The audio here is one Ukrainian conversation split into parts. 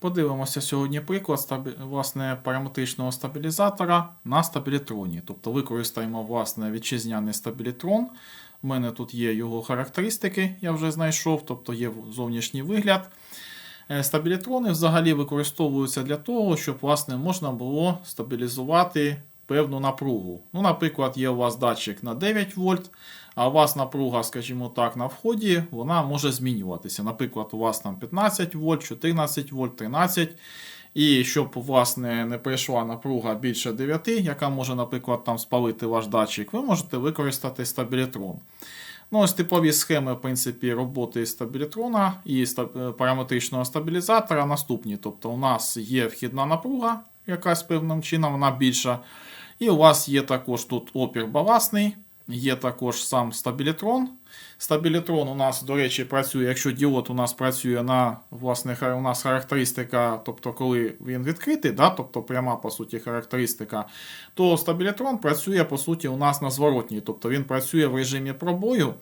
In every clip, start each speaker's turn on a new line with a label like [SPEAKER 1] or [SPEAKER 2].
[SPEAKER 1] Подивимося сьогодні приклад стабі... власне, параметричного стабілізатора на стабілітроні. Тобто використаємо власне, вітчизняний стабілітрон. У мене тут є його характеристики, я вже знайшов, тобто є зовнішній вигляд. Е, Стабілітрони взагалі використовуються для того, щоб власне, можна було стабілізувати певну напругу. Ну, Наприклад, є у вас датчик на 9 вольт, а у вас напруга, скажімо так, на вході, вона може змінюватися. Наприклад, у вас там 15 вольт, 14 вольт, 13. І щоб власне не прийшла напруга більше 9, яка може, наприклад, там спалити ваш датчик, ви можете використати стабілітрон. Ну, ось типові схеми, в принципі, роботи стабілітрона і параметричного стабілізатора наступні. Тобто, у нас є вхідна напруга, якась певним чином, вона більша. І у вас є також тут опір баласний, є також сам стабілітрон. Стабілітрон у нас, до речі, працює, якщо діод у нас працює на власне, у нас характеристика, тобто коли він відкритий, да, тобто пряма по суті характеристика, то стабілітрон працює по суті у нас на зворотній, тобто він працює в режимі пробою.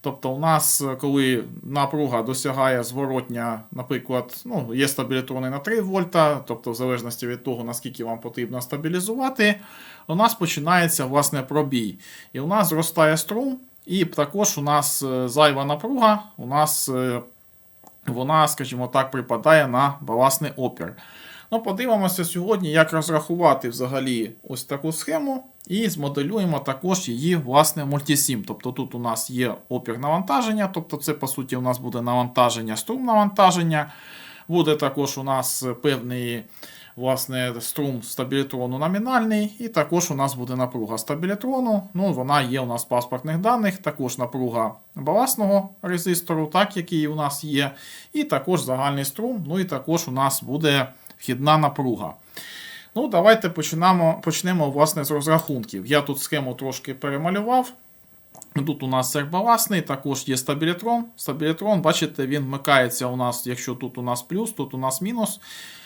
[SPEAKER 1] Тобто, у нас, коли напруга досягає зворотня, наприклад, ну, є стабілітрони на 3 вольта, тобто, в залежності від того, наскільки вам потрібно стабілізувати, у нас починається власне пробій. І у нас зростає струм, і також у нас е, зайва напруга, у нас е, вона, скажімо так, припадає на балансний опір. Ну, подивимося сьогодні, як розрахувати взагалі ось таку схему, і змоделюємо також її власне мультисім. Тобто тут у нас є опір навантаження, тобто це по суті у нас буде навантаження, струм навантаження. Буде також у нас певний власне, струм стабілітрону номінальний, і також у нас буде напруга стабілітрону. Ну, вона є у нас в паспортних даних, також напруга баласного резистору, так, який у нас є, і також загальний струм, ну і також у нас буде вхідна напруга. Ну, давайте почнемо, почнемо власне, з розрахунків. Я тут схему трошки перемалював. Тут у нас сербаласний, також є стабілітрон. Стабілітрон, бачите, він вмикається у нас, якщо тут у нас плюс, тут у нас мінус,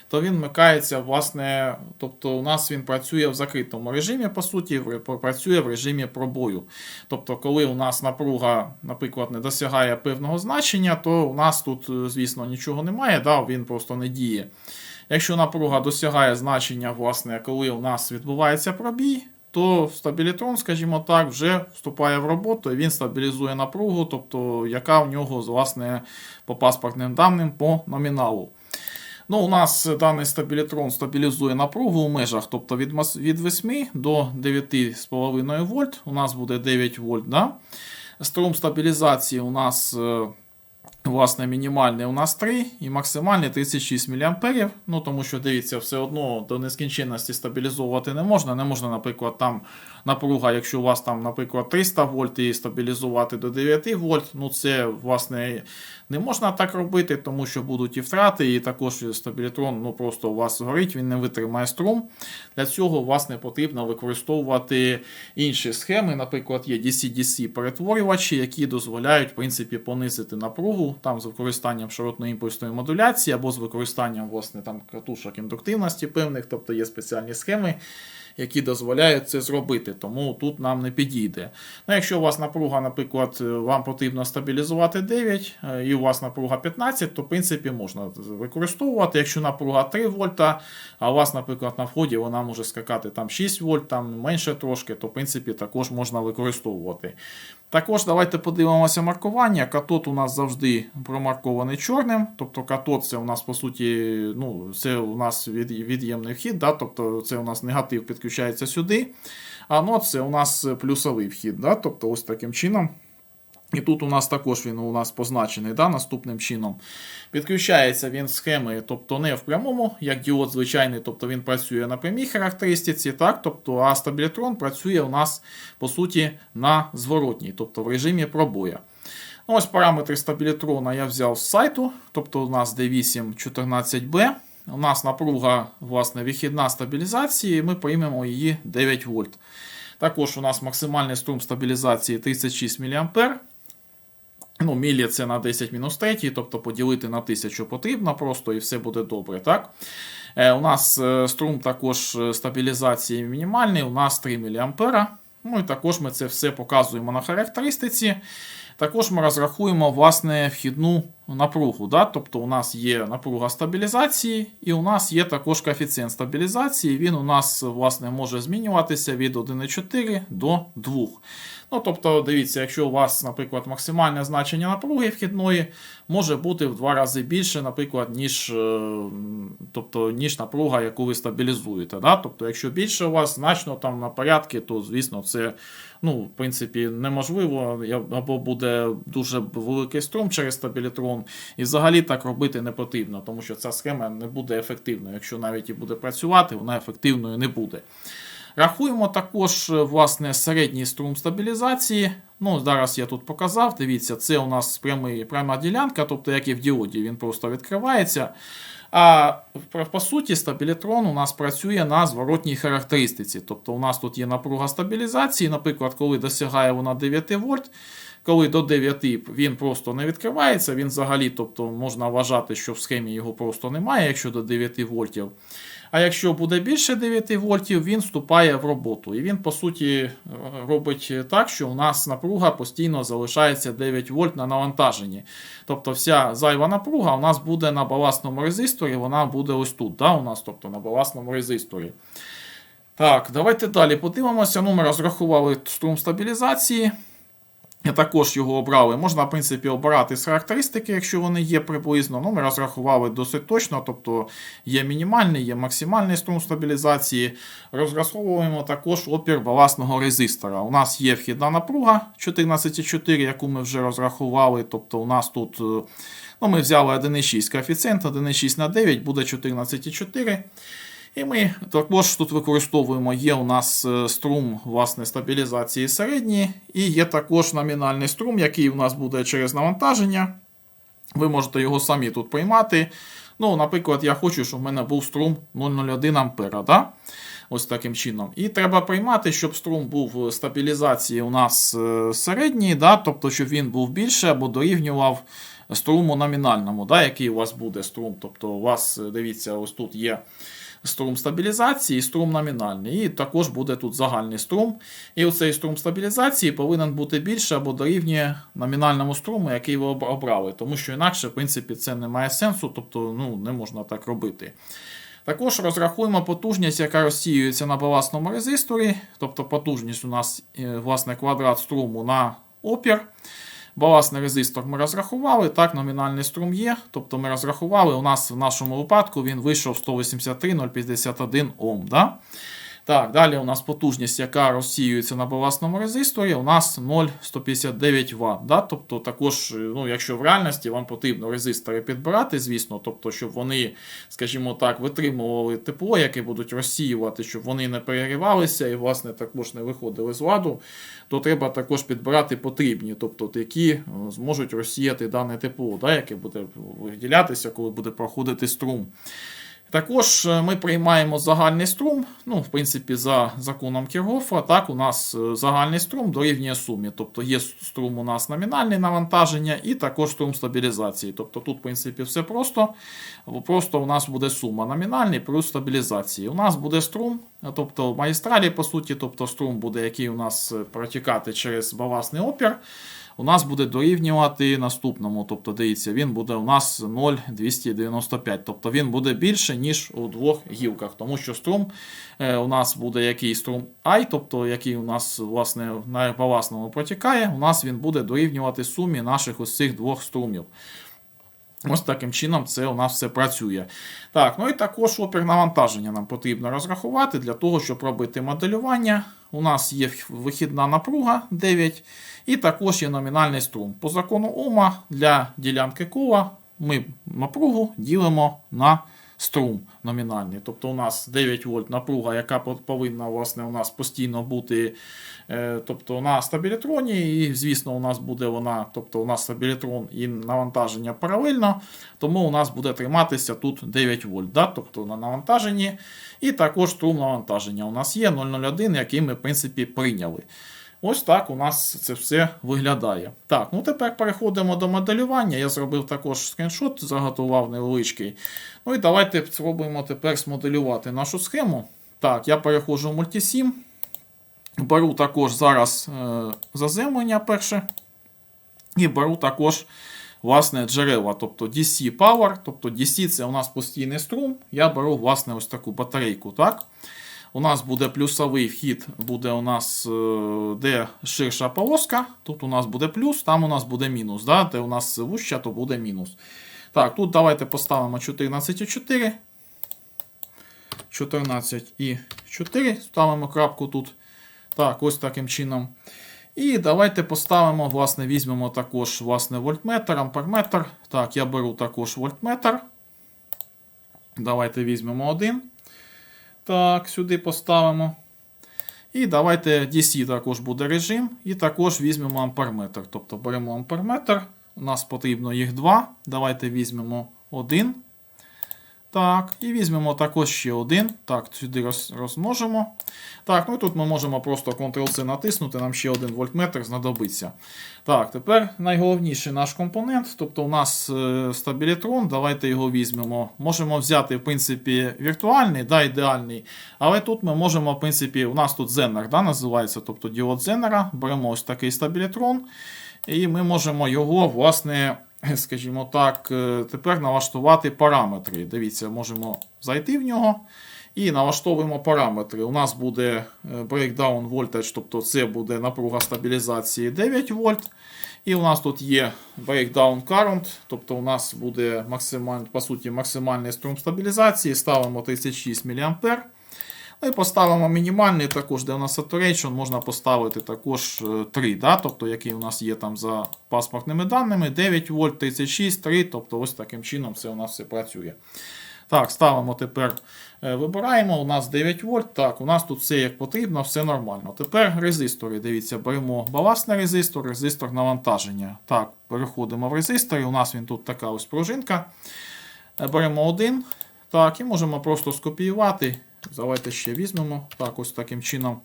[SPEAKER 1] то він вмикається, власне, тобто у нас він працює в закритому режимі, по суті, працює в режимі пробою. Тобто, коли у нас напруга, наприклад, не досягає певного значення, то у нас тут, е, звісно, нічого немає, да, він просто не діє. Якщо напруга досягає значення, власне, коли у нас відбувається пробій, то стабілітрон, скажімо так, вже вступає в роботу і він стабілізує напругу, тобто яка в нього, власне, по паспортним даним по номіналу. Ну, у нас даний стабілітрон стабілізує напругу у межах, тобто від, від 8 до 9,5 вольт. У нас буде 9 вольт. Да? Струм стабілізації у нас е, Власне, мінімальний у нас 3 і максимальний 36 мА. Ну, тому що, дивіться, все одно до нескінченності стабілізовувати не можна. Не можна, наприклад, там напруга, якщо у вас там, наприклад, 300 вольт і стабілізувати до 9 вольт, ну це, власне, не можна так робити, тому що будуть і втрати, і також стабілітрон ну, просто у вас горить, він не витримає струм. Для цього, власне, потрібно використовувати інші схеми. Наприклад, є DC-DC перетворювачі, які дозволяють, в принципі, понизити напругу там з використанням широтно-імпульсної модуляції або з використанням власне, там, катушок індуктивності певних, тобто є спеціальні схеми. Які дозволяють це зробити, тому тут нам не підійде. Ну, якщо у вас напруга, наприклад, вам потрібно стабілізувати 9 е, і у вас напруга 15, то в принципі можна використовувати. Якщо напруга 3 вольта, а у вас, наприклад, на вході вона може скакати там 6 вольт, там менше трошки, то в принципі також можна використовувати. Також давайте подивимося маркування. Катод у нас завжди промаркований чорним. Тобто катод це у нас по суті, ну, це у нас від, від'ємний вхід, да? тобто це у нас негатив підключається сюди. А нот це у нас плюсовий вхід. Да? Тобто ось таким чином. І тут у нас також він у нас позначений да, наступним чином. Підключається він схеми, тобто не в прямому, як діод звичайний, тобто він працює на прямій характеристиці, так, тобто, а стабілітрон працює у нас по суті на зворотній, тобто в режимі пробоя. Ну, ось параметри стабілітрона я взяв з сайту, тобто у нас D814B. У нас напруга, власне, вихідна стабілізації, ми приймемо її 9 вольт. Також у нас максимальний струм стабілізації 36 мА. Ну, мілі це на 10 мінус 3, тобто поділити на 1000 потрібно просто і все буде добре. так? Е, у нас е, струм також е, стабілізації мінімальний, у нас 3 мА. Ну і також ми це все показуємо на характеристиці. Також ми розрахуємо власне вхідну напругу. Да? Тобто у нас є напруга стабілізації, і у нас є також коефіцієнт стабілізації. Він у нас власне може змінюватися від 1,4 до 2. Ну, тобто, дивіться, якщо у вас, наприклад, максимальне значення напруги вхідної може бути в два рази більше, наприклад, ніж, е, тобто, ніж напруга, яку ви стабілізуєте. Да? Тобто, якщо більше у вас значно там на порядки, то звісно це ну, в принципі неможливо, або буде дуже великий струм через стабілітрон. І взагалі так робити не потрібно, тому що ця схема не буде ефективною. Якщо навіть і буде працювати, вона ефективною не буде. Рахуємо також е, власне середній струм стабілізації. Ну, зараз я тут показав. Дивіться, це у нас прямий, пряма ділянка, тобто як і в діоді, він просто відкривається. А по- суті, стабілітрон у нас працює на зворотній характеристиці. Тобто у нас тут є напруга стабілізації, наприклад, коли досягає вона 9 вольт. Коли до 9 він просто не відкривається, він взагалі, тобто можна вважати, що в схемі його просто немає, якщо до 9 вольтів. А якщо буде більше 9 вольтів, він вступає в роботу. І він, по суті, е, робить так, що у нас напруга постійно залишається 9 вольт на навантаженні. Тобто вся зайва напруга у нас буде на баласному резисторі, вона буде ось тут, да, у нас, тобто на баласному резисторі. Так, давайте далі подивимося. Ну, ми розрахували струм стабілізації. Також його обрали. Можна, в принципі, обирати з характеристики, якщо вони є приблизно. Ну, ми розрахували досить точно, тобто є мінімальний, є максимальний струм стабілізації. Розраховуємо також опір баласного резистора. У нас є вхідна напруга 14,4, яку ми вже розрахували. Тобто, у нас тут е, ну, ми взяли 1,6 коефіцієнт, 1,6 на 9 буде 14,4. І ми також тут використовуємо, є у нас е, струм власне, стабілізації середньої, і є також номінальний струм, який у нас буде через навантаження. Ви можете його самі тут приймати. Ну, Наприклад, я хочу, щоб в мене був струм 0,01 ампера. Да? Ось таким чином. І треба приймати, щоб струм був стабілізації у нас е, середній, да? тобто, щоб він був більше або дорівнював струму номінальному, да? який у вас буде струм. Тобто, у вас, е, дивіться, ось тут є струм стабілізації і струм номінальний. І також буде тут загальний струм. І оцей струм стабілізації повинен бути більше або дорівнює номінальному струму, який ви обрали. Тому що інакше, в принципі, це не має сенсу, тобто ну, не можна так робити. Також розрахуємо потужність, яка розсіюється на баласному резисторі. Тобто потужність у нас е, власне квадрат струму на опір. Баласний резистор ми розрахували, так, номінальний струм є. Тобто ми розрахували, у нас в нашому випадку він вийшов 183,051 Ом. Да? Так, далі у нас потужність, яка розсіюється на баласному резисторі, у нас 0,159 Вт. Да? Тобто також, ну, якщо в реальності вам потрібно резистори підбирати, звісно, тобто, щоб вони, скажімо так, витримували тепло, яке будуть розсіювати, щоб вони не перегрівалися і, власне, також не виходили з ладу, то треба також підбирати потрібні, тобто які е, зможуть розсіяти дане тепло, да, яке буде виділятися, коли буде проходити струм. Також е, ми приймаємо загальний струм. Ну, в принципі, за законом Кіргофа, так, у нас е, загальний струм дорівнює сумі. Тобто є струм у нас номінальне навантаження і також струм стабілізації. Тобто тут, в принципі, все просто. Просто у нас буде сума номінальний плюс стабілізації. У нас буде струм, тобто в магістралі, по суті, тобто струм буде, який у нас е, протікати через баласний опір у нас буде дорівнювати наступному. Тобто, дивіться, він буде у нас 0,295. Тобто він буде більше, ніж у двох гілках. Тому що струм е, у нас буде який струм I, тобто який у нас власне на баласному протікає, у нас він буде дорівнювати сумі наших ось цих двох струмів. Ось таким чином це у нас все працює. Так, ну і також опір навантаження нам потрібно розрахувати для того, щоб робити моделювання. У нас є вихідна напруга 9, і також є номінальний струм. По закону Ома для ділянки кола ми напругу ділимо на струм номінальний. Тобто у нас 9 вольт напруга, яка повинна власне, у нас постійно бути е, тобто, на стабілітроні, і, звісно, у нас буде вона, тобто у нас стабілітрон і навантаження паралельно, тому у нас буде триматися тут 9 вольт, да? тобто на навантаженні. І також струм навантаження у нас є 0,01, який ми, в принципі, прийняли. Ось так у нас це все виглядає. Так, ну тепер переходимо до моделювання. Я зробив також скріншот, заготував невеличкий. Ну і давайте спробуємо тепер смоделювати нашу схему. Так, я переходжу в Multisim. Беру також зараз е, заземлення перше. І беру також власне джерела, тобто DC Power, тобто DC це у нас постійний струм. Я беру власне ось таку батарейку. так? У нас буде плюсовий вхід, буде у нас е, де ширша полоска. Тут у нас буде плюс, там у нас буде мінус. Да? Де у нас вуща, то буде мінус. Так, тут давайте поставимо 14,4. 14 і 4. Ставимо крапку тут. Так, ось таким чином. І давайте поставимо, власне, візьмемо також власне, вольтметр, амперметр. Так, я беру також вольтметр. Давайте візьмемо один. Так, сюди поставимо. І давайте DC також буде режим. І також візьмемо амперметр. Тобто беремо амперметр. У нас потрібно їх два. Давайте візьмемо один. Так, і візьмемо також ще один. Так, сюди роз, розмножимо. Так, ну і тут ми можемо просто Ctrl-C натиснути, нам ще один вольтметр знадобиться. Так, тепер найголовніший наш компонент. Тобто у нас е, стабілітрон, давайте його візьмемо. Можемо взяти, в принципі, віртуальний, да, ідеальний. Але тут ми можемо, в принципі, у нас тут Zener да, називається, тобто діод Зенера. Беремо ось такий стабілітрон. І ми можемо його, власне, скажімо так, е, тепер налаштувати параметри. Дивіться, можемо зайти в нього і налаштовуємо параметри. У нас буде е, breakdown voltage, тобто це буде напруга стабілізації 9 вольт. І у нас тут є breakdown current, тобто у нас буде максималь, по суті максимальний струм стабілізації. Ставимо 36 мА. І поставимо мінімальний також, де у нас saturation, можна поставити також 3, да? тобто який у нас є там за паспортними даними, 9 вольт, 36, 3, тобто ось таким чином це у нас все працює. Так, ставимо тепер, е, вибираємо, у нас 9 вольт, так, у нас тут все як потрібно, все нормально. Тепер резистори, дивіться, беремо балансний резистор, резистор навантаження. Так, переходимо в резистори, у нас він тут така ось пружинка. Е, Беремо один, так, і можемо просто скопіювати. Давайте ще візьмемо. Так, ось таким чином.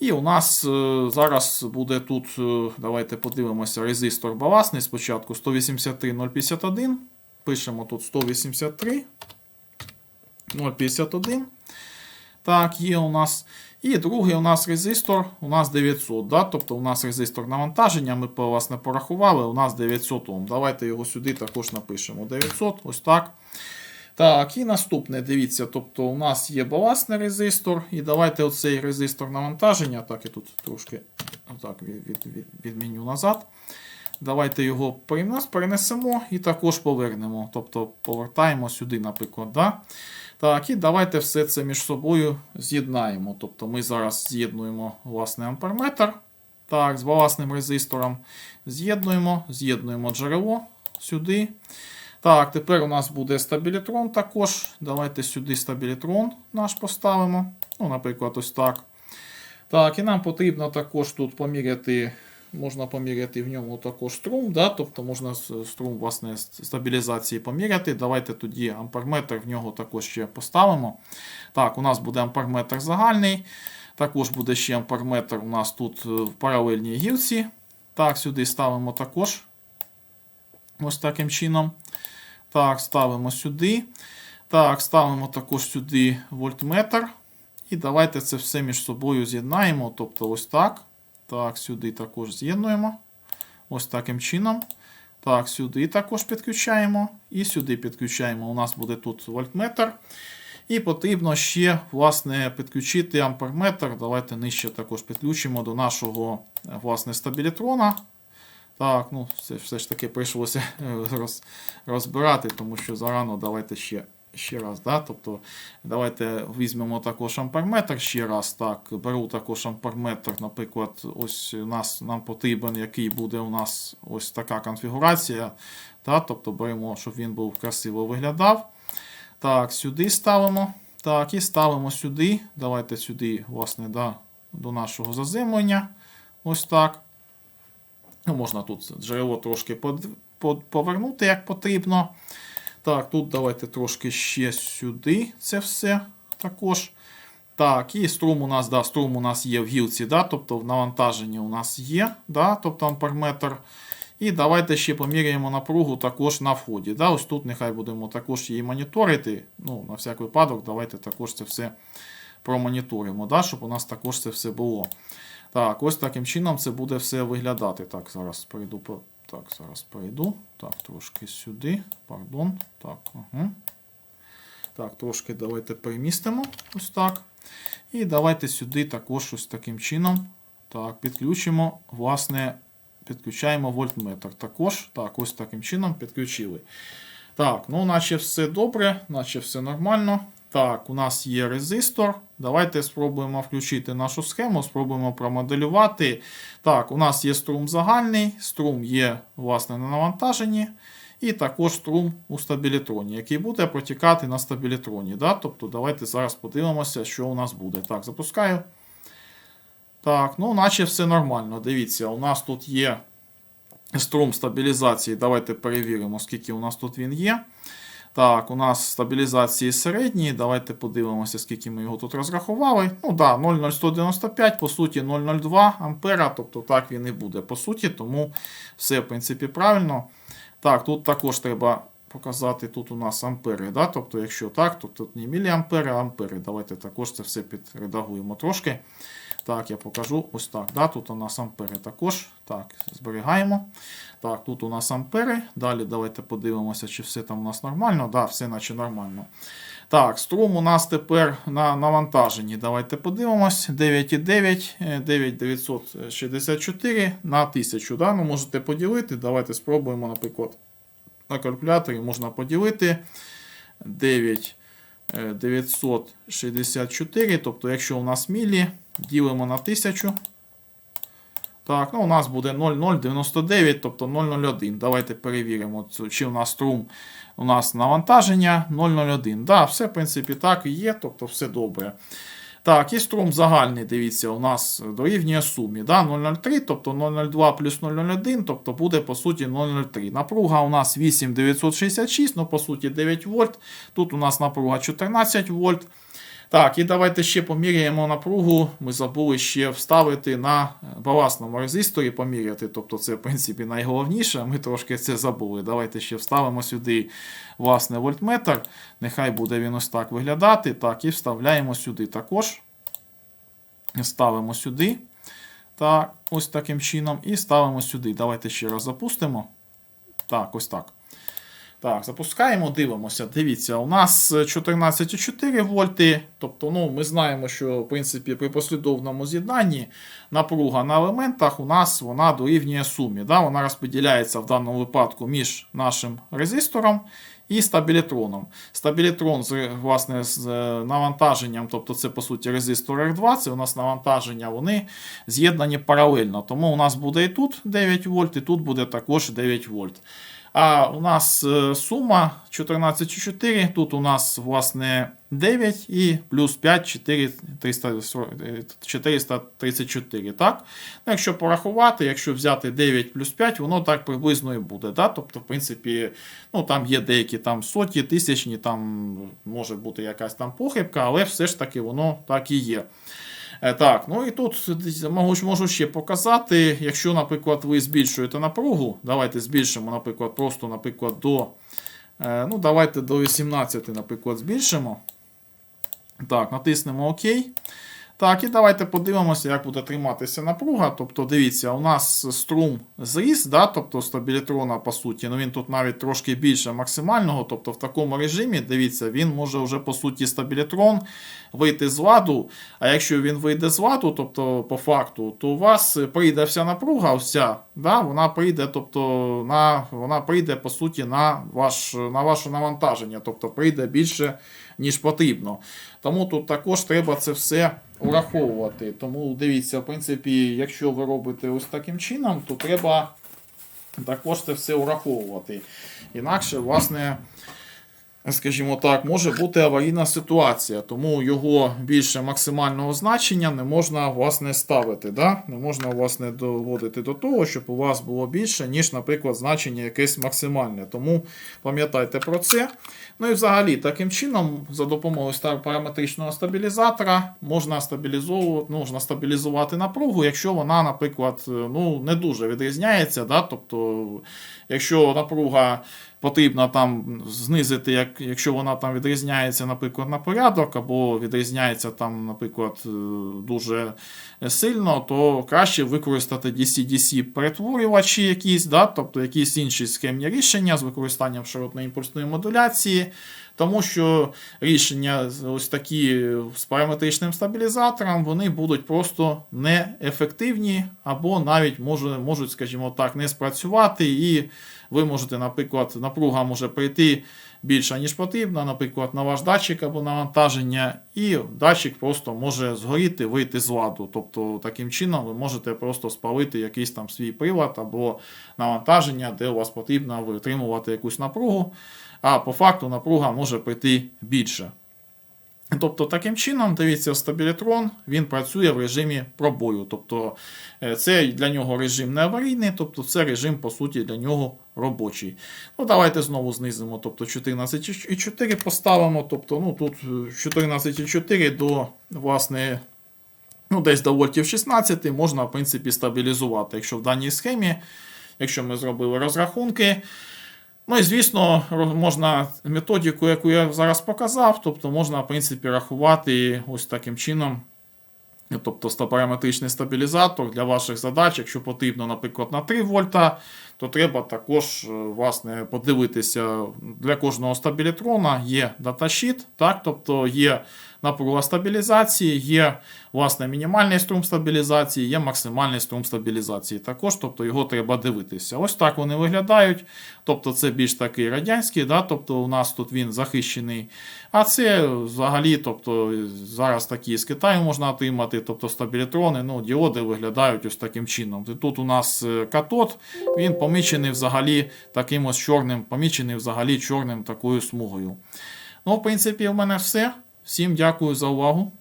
[SPEAKER 1] І у нас е, зараз буде тут, е, давайте подивимося, резистор балансний спочатку 183,051. Пишемо тут 183 051. Так, є у нас. І другий у нас резистор, у нас 900. Да? Тобто у нас резистор навантаження, ми власне порахували, у нас 900 Ом. Давайте його сюди також напишемо. 900, ось так. Так, і наступне, дивіться, тобто у нас є балансний резистор. І давайте оцей резистор навантаження. Так, я тут трошки так, від, від, від, відміню назад. Давайте його перенесемо і також повернемо. Тобто повертаємо сюди, наприклад. Да? Так, і давайте все це між собою з'єднаємо. Тобто ми зараз з'єднуємо власне амперметр. Так, з баласним резистором. З'єднуємо, з'єднуємо джерело сюди. Так, тепер у нас буде стабілітрон також. Давайте сюди стабілітрон наш поставимо. Ну, Наприклад, ось так. Так, і нам потрібно також тут поміряти. Можна поміряти в ньому також струм, да? тобто можна струм власне, стабілізації поміряти. Давайте тоді амперметр в нього також ще поставимо. Так, у нас буде амперметр загальний. Також буде ще амперметр у нас тут в паралельній гілці. Так, сюди ставимо також ось таким чином. Так, ставимо сюди. Так, ставимо також сюди вольтметр. І давайте це все між собою з'єднаємо. Тобто, ось так. Так, сюди також з'єднуємо. Ось таким чином. Так, сюди також підключаємо. І сюди підключаємо. У нас буде тут вольтметр. І потрібно ще власне, підключити амперметр. Давайте нижче також підключимо до нашого власне, стабілітрона. Так, ну, це все ж таки прийшлося роз, розбирати, тому що зарано давайте ще ще раз. Да? Тобто, Давайте візьмемо також амперметр ще раз. Так, Беру також амперметр, наприклад, ось у нас, нам потрібен, який буде у нас ось така конфігурація. Да? Тобто Беремо, щоб він був красиво виглядав. Так, Сюди ставимо. Так, І ставимо сюди. Давайте сюди, власне, да, до нашого заземлення. Ось так. Ну, Можна тут джерело трошки повернути, як потрібно. Так, тут давайте трошки ще сюди це все також. Так, і струм у нас да, струм у нас є в гілці, да, тобто в навантаженні у нас є, да, тобто амперметр. І давайте ще поміряємо напругу також на вході. Да, Ось тут нехай будемо також її моніторити. Ну, На всяк випадок, давайте також це все промоніторимо, да, щоб у нас також це все було. Так, ось таким чином це буде все виглядати. Так, зараз перейду по Так, зараз перейду. Так, трошки сюди. Пардон. Так, угу. Так, трошки давайте перемістимо. Ось так. І давайте сюди також ось таким чином. Так, підключимо, власне, підключаємо вольтметр. Також, так, ось таким чином підключили. Так, ну, наче все добре, наче все нормально. Так, у нас є резистор. Давайте спробуємо включити нашу схему, спробуємо промоделювати. Так, у нас є струм загальний, струм є, власне, на навантаженні. І також струм у стабілітроні, який буде протікати на стабілітроні. Да? Тобто, давайте зараз подивимося, що у нас буде. Так, запускаю. Так, ну, наче все нормально. Дивіться, у нас тут є струм стабілізації. Давайте перевіримо, скільки у нас тут він є. Так, у нас стабілізації середньої. Давайте подивимося, скільки ми його тут розрахували. Ну да, 0,0195, по суті, 0,02 ампера. Тобто так він і буде, по суті, тому все, в принципі, правильно. Так, тут також треба показати, тут у нас ампери. Да? Тобто, якщо так, то тут не міліампери, а ампери. Давайте також це все підредагуємо трошки. Так, я покажу ось так. Да? Тут у нас ампери також. Так, зберігаємо. Так, тут у нас ампери. Далі давайте подивимося, чи все там у нас нормально. Да, все наче нормально. Так, струм у нас тепер на навантаженні. Давайте подивимось. 9,9, 9964 на 1000. Да? Ну, можете поділити. Давайте спробуємо, наприклад, на калькуляторі можна поділити 9. Е, 964, тобто, якщо у нас мілі, ділимо на 1000. Так, ну у нас буде 0,099, тобто 0,01. Давайте перевіримо, чи у нас струм, у нас навантаження 0,01. Да, все, в принципі, так і є, тобто все добре. Так, і струм загальний, дивіться, у нас дорівнює сумі. Да, 0,03, тобто 0,02 плюс 0,01, тобто буде по суті 0,03. Напруга у нас 8966, ну по суті 9 вольт. Тут у нас напруга 14 вольт. Так, і давайте ще поміряємо напругу. Ми забули ще вставити на баласному резисторі поміряти. Тобто це, в принципі, найголовніше. Ми трошки це забули. Давайте ще вставимо сюди власне вольтметр. Нехай буде він ось так виглядати. Так, і вставляємо сюди також. Ставимо сюди. Так, ось таким чином. І ставимо сюди. Давайте ще раз запустимо. Так, ось так. Так, запускаємо, дивимося. Дивіться, у нас 14,4 вольти. Тобто, ну, ми знаємо, що в принципі при послідовному з'єднанні напруга на елементах у нас вона дорівнює сумі. Да? Вона розподіляється в даному випадку між нашим резистором і стабілітроном. Стабілітрон з, власне, з е, навантаженням, тобто це по суті резистор R2, це у нас навантаження, вони з'єднані паралельно. Тому у нас буде і тут 9 вольт, і тут буде також 9 вольт. А у нас е, сума 14,4, тут у нас власне 9 і плюс 5 4, 434. Так? Ну, якщо порахувати, якщо взяти 9 плюс 5, воно так приблизно і буде. Да? Тобто, в принципі, ну, там є деякі там соті, тисячні, там може бути якась там похибка, але все ж таки воно так і є. Е, Так, ну і тут можу, ще показати, якщо, наприклад, ви збільшуєте напругу, давайте збільшимо, наприклад, просто, наприклад, до, е, ну, давайте до 18, наприклад, збільшимо. Так, натиснемо ОК. Так, і давайте подивимося, як буде триматися напруга. Тобто, дивіться, у нас струм зріс, да, тобто стабілітрона, по суті, ну він тут навіть трошки більше максимального. Тобто в такому режимі, дивіться, він може вже по суті стабілітрон вийти з ладу. А якщо він вийде з ладу, тобто по факту, то у вас прийде вся напруга, вся, да, вона прийде, тобто на, вона прийде по суті на, ваш, на ваше навантаження, тобто прийде більше, ніж потрібно. Тому тут також треба це все враховувати. Тому дивіться, в принципі, якщо ви робите ось таким чином, то треба також це все враховувати. Інакше, власне, скажімо так, може бути аварійна ситуація, тому його більше максимального значення не можна власне ставити. Да? Не можна власне доводити до того, щоб у вас було більше, ніж, наприклад, значення якесь максимальне. Тому пам'ятайте про це. Ну і взагалі, таким чином, за допомогою параметричного стабілізатора можна стабілізовувати, можна стабілізувати напругу, якщо вона, наприклад, ну, не дуже відрізняється. Да? Тобто, якщо напруга потрібно там знизити, як, якщо вона там відрізняється, наприклад, на порядок, або відрізняється там, наприклад, е, дуже сильно, то краще використати DC-DC перетворювачі якісь, да, тобто якісь інші схемні рішення з використанням широтної імпульсної модуляції. Тому що рішення ось такі з параметричним стабілізатором вони будуть просто неефективні, або навіть може, можуть, скажімо так, не спрацювати, і ви можете, наприклад, напруга може прийти більша, ніж потрібно, наприклад, на ваш датчик або навантаження, і датчик просто може згоріти, вийти з ладу. Тобто, таким чином ви можете просто спалити якийсь там свій прилад або навантаження, де у вас потрібно витримувати якусь напругу, а по факту напруга може прийти більше. Тобто, таким чином, дивіться, стабілітрон він працює в режимі пробою. Тобто, е, це для нього режим не аварійний, тобто це режим, по суті, для нього робочий. Ну, давайте знову знизимо. Тобто 14,4 поставимо. Тобто, ну, тут е, 14,4 до, власне, ну, десь до вольтів 16 можна, в принципі, стабілізувати. Якщо в даній схемі, якщо ми зробили розрахунки. Ну і звісно, можна методику, яку я зараз показав, тобто можна, в принципі, рахувати ось таким чином. Тобто параметричний стабілізатор для ваших задач, якщо потрібно, наприклад, на 3 вольта, то треба також е, власне, подивитися для кожного стабілітрона є даташіт, так? тобто є напруга стабілізації, є власне мінімальний струм стабілізації, є максимальний струм стабілізації. Також, тобто його треба дивитися. Ось так вони виглядають. Тобто це більш такий радянський, да? тобто у нас тут він захищений. А це взагалі, тобто зараз такі з Китаю можна отримати, тобто стабілітрони, ну, діоди виглядають ось таким чином. Тут у нас е, катод, він помічений взагалі таким ось чорним, помічений взагалі чорним такою смугою. Ну, в принципі, в мене все. Всім дякую за увагу.